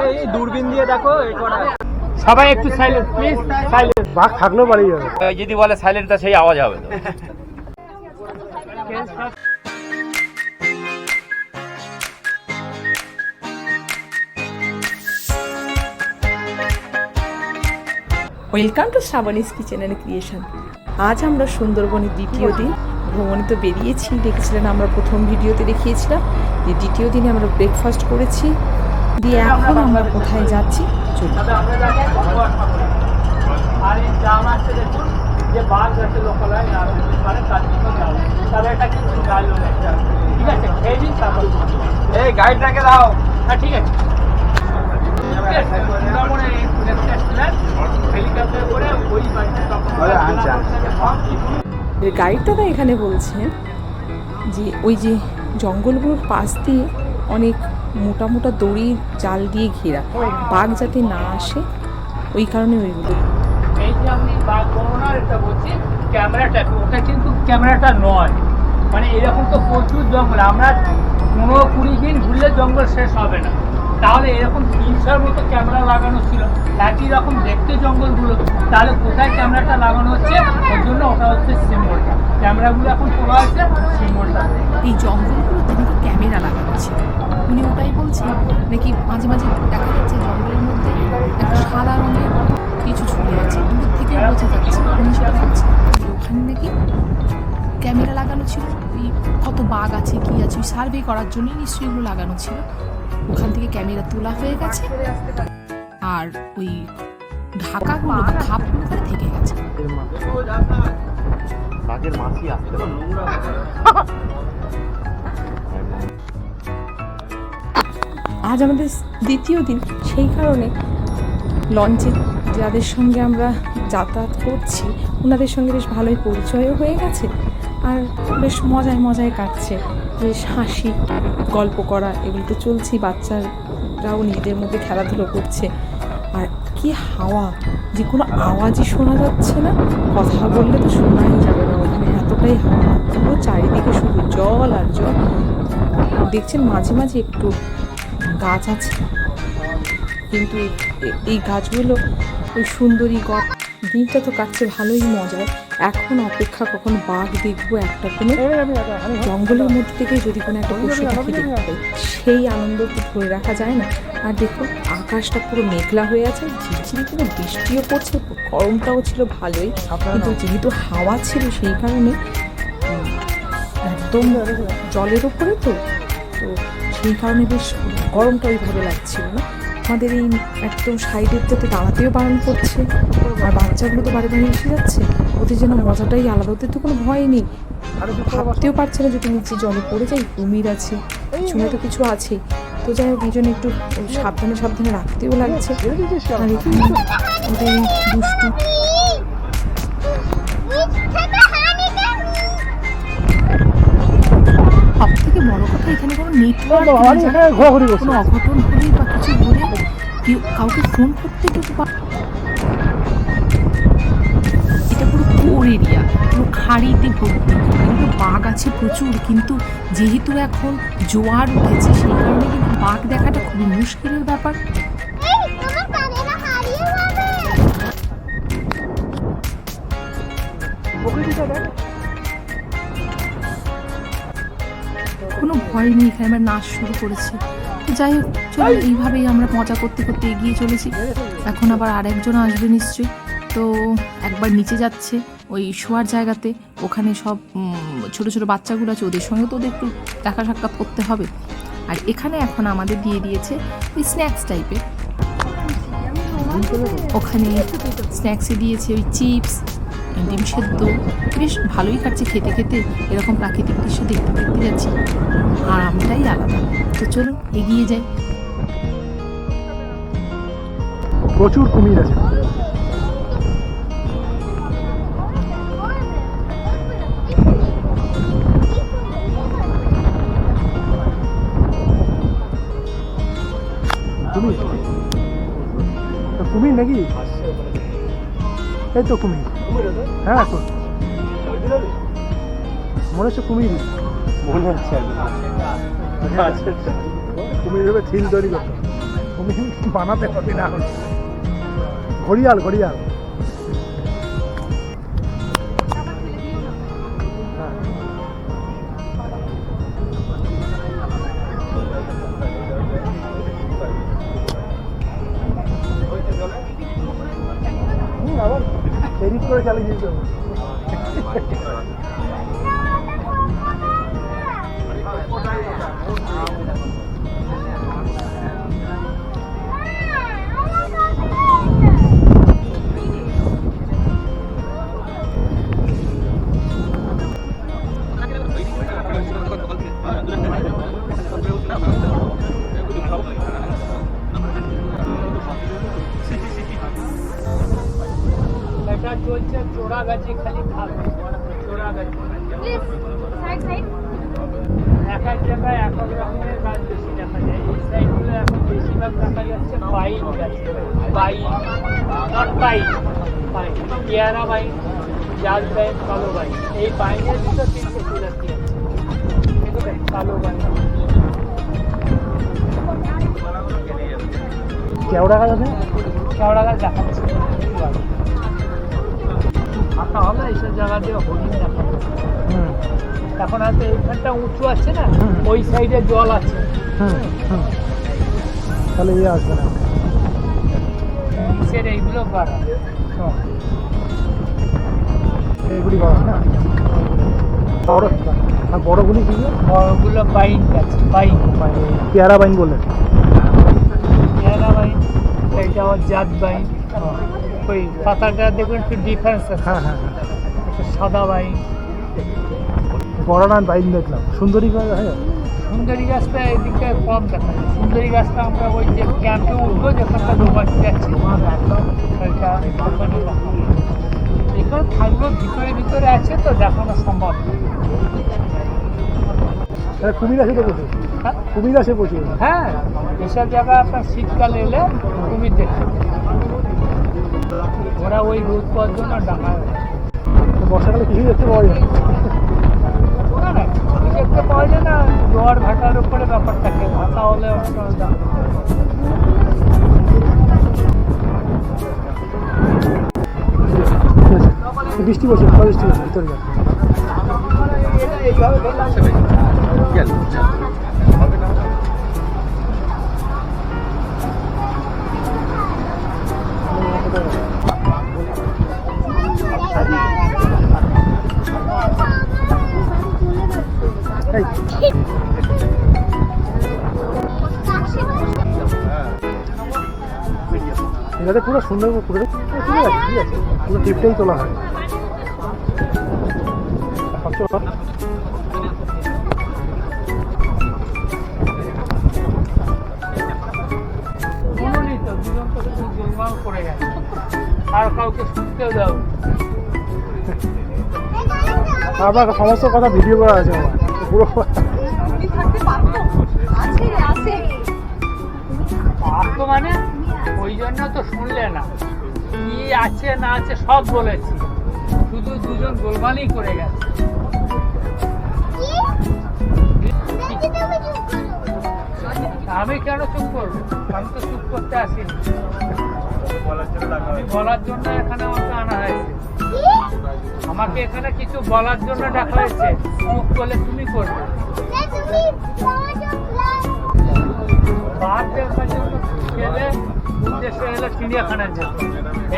এই দূরবীন দিয়ে দেখো সবাই একটু সাইলেন্ট প্লিজ সাইলেন্ট বাঘ থাকলেও পালিয়ে যাবে। যদি বলে সাইলেন্ট তা সেই আওয়াজ হবে তো। Welcome to Shrabani's kitchen and creation আজ আমরা সুন্দরবনের দ্বিতীয় দিন। ভ্রমণে তো বেরিয়েছি দেখেছিলেন আমরা প্রথম ভিডিওতে দেখিয়েছিলাম যে দ্বিতীয় দিনে আমরা ব্রেকফাস্ট করেছি। দিয়ে এখন আমরা কোথায় যাচ্ছি? চলুন। আর এই গ্রাম আছে দেখুন যে বাঘ যাতে লোকালয় না হতে পারে তার জন্য এটা কিন্তু ঠিক আছে। খেয়ে দিন তারপর এই গাইডটাকে দাও হ্যাঁ ঠিক আছে তখন এর গাইড দাদা এখানে বলছেন যে ওই যে জঙ্গলগুলোর পাশ দিয়ে অনেক মোটা মোটা দড়ি জাল দিয়ে ঘেরা। বাঘ যাতে না আসে ওই কারণে ওইগুলো এই যে আপনি বাঘ গণনার এটা বলছি ক্যামেরাটা ওটা কিন্তু ক্যামেরাটা নয়। মানে এরকম তো প্রচুর জঙ্গল আমরা পনেরো কুড়ি দিন ঘুরলে জঙ্গল শেষ হবে না। তাহলে এরকম তিনশোর মতো ক্যামেরা লাগানো ছিল একই রকম দেখতে জঙ্গলগুলো তাহলে কোথায় ক্যামেরাটা লাগানো হচ্ছে? ওর জন্য ওটা হচ্ছে সিম্বলটা ক্যামেরাগুলো এখন সিম্বলটা এই জঙ্গলগুলোতে নাকি ক্যামেরা লাগানো ছিল। উনি ওটাই বলছেন নাকি মাঝে মাঝে দেখা যাচ্ছে জঙ্গলের মধ্যে একটা সাদা রঙের কিছু ঝুলে আছে দূর থেকে বোঝা যাচ্ছে উনি সেটা বলছেন। ওখানে নাকি ক্যামেরা লাগানো ছিল ওই কত বাঘ আছে কি আছে ওই সার্ভে করার জন্যই নিশ্চয়ই এগুলো লাগানো ছিল। ওখান থেকে ক্যামেরা তোলা হয়ে গেছে আর ওই ঢাকাগুলো বা খাপগুলো ওখানে থেকে গেছে। বাঘের মাছি আসছে আজ আমাদের দ্বিতীয় দিন। সেই কারণে লঞ্চে যাদের সঙ্গে আমরা যাতায়াত করছি ওনাদের সঙ্গে বেশ ভালোই পরিচয়ও হয়ে গেছে আর বেশ মজায় মজায় কাটছে। বেশ হাসি, গল্প করা, এগুলো তো চলছেই, বাচ্চারাও নিজেদের মধ্যে খেলাধুলো করছে। আর কি হাওয়া, যে কোনো আওয়াজই শোনা যাচ্ছে না। কথা বললে তো শোনাই যাবে না, ওখানে এতটাই হাওয়া, পুরো চারিদিকে শুধু জল আর জল। দেখছেন মাঝে মাঝে একটু গাছ আছে। কিন্তু এই- গাছগুলো ওই সুন্দরী গছ দিনটা তো কাটছে ভালোই মজার। এখন অপেক্ষা কখন বাঘ দেখব একটা কোনো জঙ্গলের মধ্যে থেকে যদি কোনো একটা পশু পাখি দেখতে পাই সেই আনন্দ তো ধরে রাখা যায় না। আর দেখুন আকাশটা পুরো মেঘলা হয়ে আছে ঝিরঝিরি কোনো বৃষ্টিও পড়ছে গরমটাও ছিল ভালোই। কিন্তু যেহেতু হাওয়া ছিল সেই কারণে একদম জলের ওপরে তো তো সেই কারণে বেশ গরমটা ওইভাবে লাগছিল না। আমাদের এই একদম সাইডের যাতে দাঁড়াতেও বারণ করছে। আর বাচ্চাগুলো তো বাড়ি বাড়ি এসে যাচ্ছে। ওদের যেন মজাটাই আলাদা। ওদের তো কোনো ভয় নেই। ভাবতেও পারছে না যদি নিচে জলে পড়ে যাই, কুমির আছে চুনে তো কিছু আছে। তো যাই হোক এই জন্য একটু সাবধানে সাবধানে রাখতেও লাগছে। আর ওদের দুষ্টু নেটওয়ার্ক ঘোরাঘুরি কোনো অঘটন হলে বা কিছু হলে কেউ কাউকে ফোন করতে কিন্তু এটা পুরো কোর এরিয়া পুরো খাড়িতে ভর্তি। কিন্তু বাঘ আছে প্রচুর কিন্তু যেহেতু এখন জোয়ার উঠেছে সেই কারণে কিন্তু বাঘ দেখাটা খুবই মুশকিলের ব্যাপার। নেই এখানে আমরা নাচ শুরু করেছি। তো যাই হোক চলো এইভাবেই আমরা মজা করতে করতে এগিয়ে চলেছি। এখন আবার আরেকজন আসবে নিশ্চয়ই। তো একবার নিচে যাচ্ছে, ওই শোয়ার জায়গাতে। ওখানে সব ছোট ছোট বাচ্চাগুলো আছে, ওদের সঙ্গে তো ওদের একটু দেখা সাক্ষাৎ করতে হবে। আর এখানে এখন আমাদের দিয়ে দিয়েছে ওই স্ন্যাক্স টাইপের। ওখানে স্ন্যাক্সে দিয়েছে ওই চিপস ডিম সেদ্ধ, বেশ ভালোই কাটছে খেতে খেতে। এরকম প্রাকৃতিক দৃশ্য দেখতে দেখতে যাচ্ছি। আরামটাই আলাদা। তো চলো এগিয়ে যাই। প্রচুর কুমির আছে। কুমির নাকি? এই তো কুমির। হ্যাঁ মনে হচ্ছে কুমির। মনে হচ্ছে কুমির ভেবে থিল তৈরি করতো কুমির বানাতে হবে না। ঘড়িয়াল ঘড়িয়াল। হ্যাঁ। আবার এডিট করে চালিয়ে দিতে হবে। এটা চলছে চোরা গাছি খালি খাবে চোরা গাছি. এক এক জায়গায় এক এক রকমের গাছ বেশি দেখা যায়। এই সাইডগুলো এখন বেশিরভাগ দেখা যাচ্ছে বাইন গাছ। বাইন নট বাইন পেয়ারা বাইন জাল বাইন কালো বাইন এই বাইনের ভিতর তিনটে প্রজাতি আছে। এগুলো কালো কেওড়া গাছ আছে? কেওড়া গাছ দেখাচ্ছে। ফাঁকা হবে এইসব জায়গা দিয়ে হরিণ দেখা এখন হয়তো এইখানটা উঁচু আছে না ওই সাইডে জল আছে। তাহলে ইয়ে আসবে না। নিচের এইগুলো বাড়া। এগুলি বড় না? বড় আর বড়গুলি কি বড়গুলো বাইন গাছ বাইন। পেয়ারা বাইন বললেন। পেয়ারা বাইন এইটা আবার জাত বাইন। ওই পাতাটা দেখুন একটু ডিফারেন্স আছে। হ্যাঁ হ্যাঁ হ্যাঁ। সাদা বাইন বড় না বাইন দেখলাম। সুন্দরী গাছ হ্যাঁ? সুন্দরী গাছটা এদিকে কম দেখা যায় সুন্দরী গাছটা আমরা ওই যে ক্যাম্পে উঠবো যেখানটা দোকান যাচ্ছি। এখানে থাকলেও ভিতরে ভিতরে আছে তো দেখানো সম্ভব। কুমির আছে তো প্রচুর হ্যাঁ? কুমির আছে প্রচুর হ্যাঁ এসব জায়গায় আপনার শীতকালে এলে কুমির দেখতে। ওরা ওই রোদ পাওয়ার জন্য ডাঙা তো বর্ষাকালে কিছুই দেখতে পাওয়া যায় না। না না কিছু দেখতে পাওয়া যায় না জোয়ার ভাটার উপরে ব্যাপার থাকে ভাটা হলে ওটা দাম। ঠিক আছে বৃষ্টি পড়ছে ভালো বৃষ্টি পড়ছে ভিতরে যাচ্ছে এই এটাতে পুরো সুন্দর পুরো ঠিক আছে ঠিক আছে। পুরো টিপটাই তোলা হয়। আর কাউকে শুনতেও দাও। আপনার সমস্ত কথা ভিডিও করা আছে আমার। পুরো। মানে ওই জন্য তো শুনলে না। কি আছে না আছে সব বলেছি। শুধু দুজন গোলমালই করে গেছে। আমি কেন চুপ করব? আমি তো চুপ করতে আসিনি। বলার জন্য এখানে আমাকে আনা হয়েছে। আমাকে এখানে কিছু বলার জন্য ডাকা হয়েছে। চুপ করলে তুমি করবে। বাঘ দেখার জন্য গেলে উদ্দেশ্য হলো চিড়িয়াখানায় যেতে।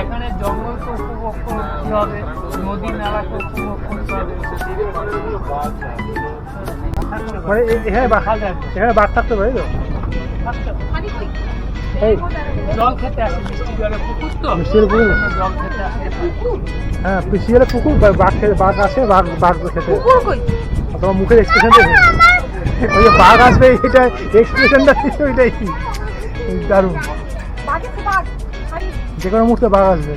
এখানে জঙ্গলকে উপভোগ করতে হবে নদী নালাকে উপভোগ করতে হবে। মানে এখানে বাঘ থাকতে পারে তো? থাকতে জল খেতে আসে মিষ্টি জলের পুকুর তো মিষ্টির পুকুর? ওখানে জল খেতে আসে হ্যাঁ পিছিয়ে পুকুর বাঘ খেতে বাঘ আসে বাঘ বাঘ খেতে তোমার মুখের এক্সপ্রেশনটা ওই যে বাঘ আসবে এটা এক্সপ্রেশনটা ওইটাই দারুণ যে কোনো মুহূর্তে বাঘ আসবে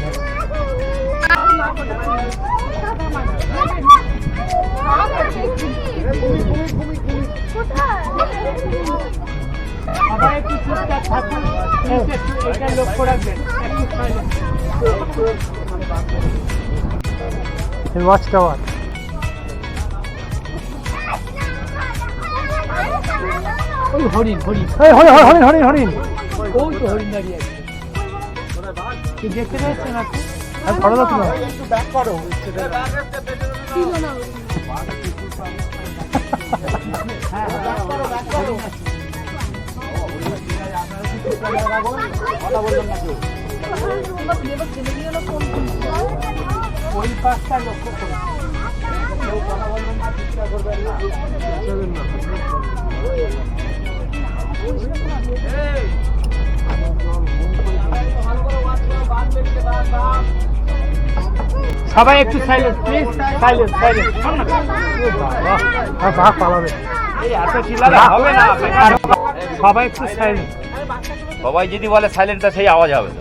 সবাই একটু চুপচাপ থাকুন। একটু এটা লক্ষ্য রাখবেন। একটু silent। ওয়াচ টাওয়ার ওই হরিণ হরিণ। এই হরিণ হরিণ হরিণ হরিণ ওই তো হরিণ দাঁড়িয়ে আছে। কি দেখতে পেয়েছেন আপনি আর ওই পাঁচটা লক্ষ্য করুন সবাই একটু সাইলেন্ট প্লিজ সাইলেন্ট আর বাঘ পালাবে এই এত চিল্লালে হবে না। সবাই একটু সাইলেন্ট সবাই যদি বলে সাইলেন্ট তা সেই আওয়াজ হবে।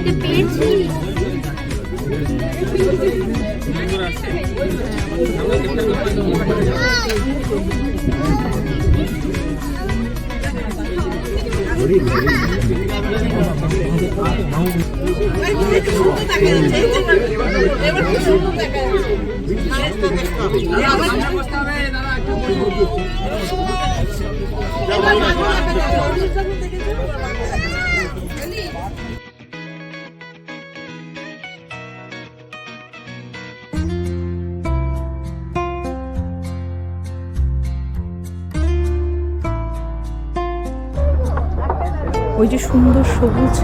তো। ওই যে সুন্দর সবুজ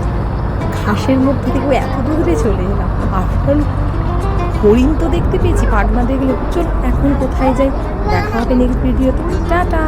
ঘাসের মধ্যে থেকে এত দূরে চলে এলাম। আসল হরিণ তো দেখতে পেয়েছি পাটনা দেখলে চল এখন কোথায় যাই? দেখা হবে নেক্সট ভিডিওতে টাটা!